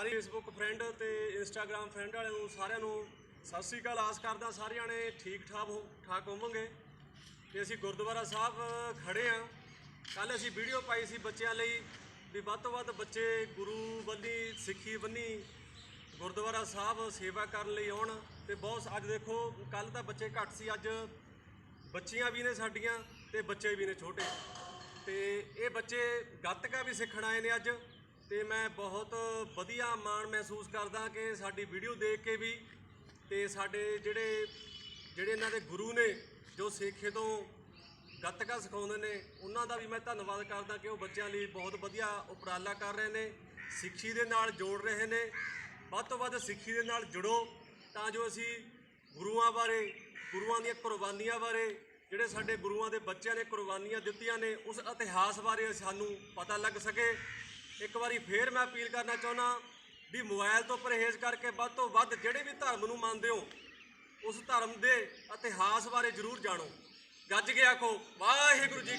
ਸਾਰੇ Facebook friend ਤੇ Instagram friend ਵਾਲਿਆਂ ਨੂੰ, ਸਾਰਿਆਂ ਨੂੰ ਸਤਿ ਸ੍ਰੀ ਅਕਾਲ। ਆਸ ਕਰਦਾ ਸਾਰਿਆਂ ਨੇ ਠੀਕ ਠਾਕ ਹੋ ਠਾਕ ਹੋਵੋਗੇ। ਤੇ ਅਸੀਂ ਗੁਰਦੁਆਰਾ ਸਾਹਿਬ ਖੜੇ ਆ। ਕੱਲ ਅਸੀਂ ਵੀਡੀਓ ਪਾਈ ਸੀ ਬੱਚਿਆਂ ਲਈ ਵੀ ਵੱਧ ਤੋਂ ਵੱਧ ਬੱਚੇ ਗੁਰੂ ਬੰਨੀ ਸਿੱਖੀ ਬੰਨੀ ਗੁਰਦੁਆਰਾ ਸਾਹਿਬ ਸੇਵਾ ਕਰਨ ਲਈ ਆਉਣ। ਤੇ ਬਹੁਤ ਅੱਜ ਦੇਖੋ ਕੱਲ ਤਾਂ ਬੱਚੇ ਘੱਟ ਸੀ, ਅੱਜ ਬੱਚੀਆਂ ਵੀ ਨੇ ਸਾਡੀਆਂ ਤੇ ਬੱਚੇ ਵੀ ਨੇ ਛੋਟੇ। ਤੇ ਇਹ ਬੱਚੇ ਗੱਤਕਾ ਵੀ ਸਿੱਖਣ ਆਏ ਨੇ ਅੱਜ। ਤੇ ਮੈਂ ਬਹੁਤ ਵਧੀਆ ਮਾਣ ਮਹਿਸੂਸ ਕਰਦਾ ਕਿ ਸਾਡੀ ਵੀਡੀਓ ਦੇਖ ਕੇ ਵੀ ਤੇ ਸਾਡੇ ਜਿਹੜੇ ਜਿਹੜੇ ਇਹਨਾਂ ਦੇ ਗੁਰੂ ਨੇ, ਜੋ ਸੇਖੇ ਤੋਂ ਗੱਤਕਾ ਸਿਖਾਉਂਦੇ ਨੇ, ਉਹਨਾਂ ਦਾ ਵੀ ਮੈਂ ਧੰਨਵਾਦ ਕਰਦਾ ਕਿ ਉਹ ਬੱਚਿਆਂ ਲਈ ਬਹੁਤ ਵਧੀਆ ਉਪਰਾਲਾ ਕਰ ਰਹੇ ਨੇ, ਸਿੱਖੀ ਦੇ ਨਾਲ ਜੋੜ ਰਹੇ ਨੇ, ਵੱਧ ਤੋਂ ਵੱਧ ਸਿੱਖੀ ਦੇ ਨਾਲ ਜੁੜੋ, ਤਾਂ ਜੋ ਅਸੀਂ ਗੁਰੂਆਂ ਬਾਰੇ, ਗੁਰੂਆਂ ਦੀਆਂ ਕੁਰਬਾਨੀਆਂ ਬਾਰੇ, ਜਿਹੜੇ ਸਾਡੇ ਗੁਰੂਆਂ ਦੇ ਬੱਚਿਆਂ ਨੇ ਕੁਰਬਾਨੀਆਂ ਦਿੱਤੀਆਂ ਨੇ, ਉਸ ਇਤਿਹਾਸ ਬਾਰੇ ਸਾਨੂੰ ਪਤਾ ਲੱਗ ਸਕੇ। ਇੱਕ ਵਾਰੀ ਫੇਰ ਮੈਂ ਅਪੀਲ ਕਰਨਾ ਚਾਹੁੰਦਾ ਵੀ ਮੋਬਾਈਲ ਤੋਂ ਪਰਹੇਜ਼ ਕਰਕੇ ਵੱਧ ਤੋਂ ਵੱਧ ਜਿਹੜੇ ਵੀ ਧਰਮ ਨੂੰ ਮੰਨਦੇ ਹੋ, ਉਸ ਧਰਮ ਦੇ ਇਤਿਹਾਸ ਬਾਰੇ ਜ਼ਰੂਰ ਜਾਣੋ। ਗੱਜ ਕੇ ਆਖੋ, ਵਾਹਿਗੁਰੂ ਜੀ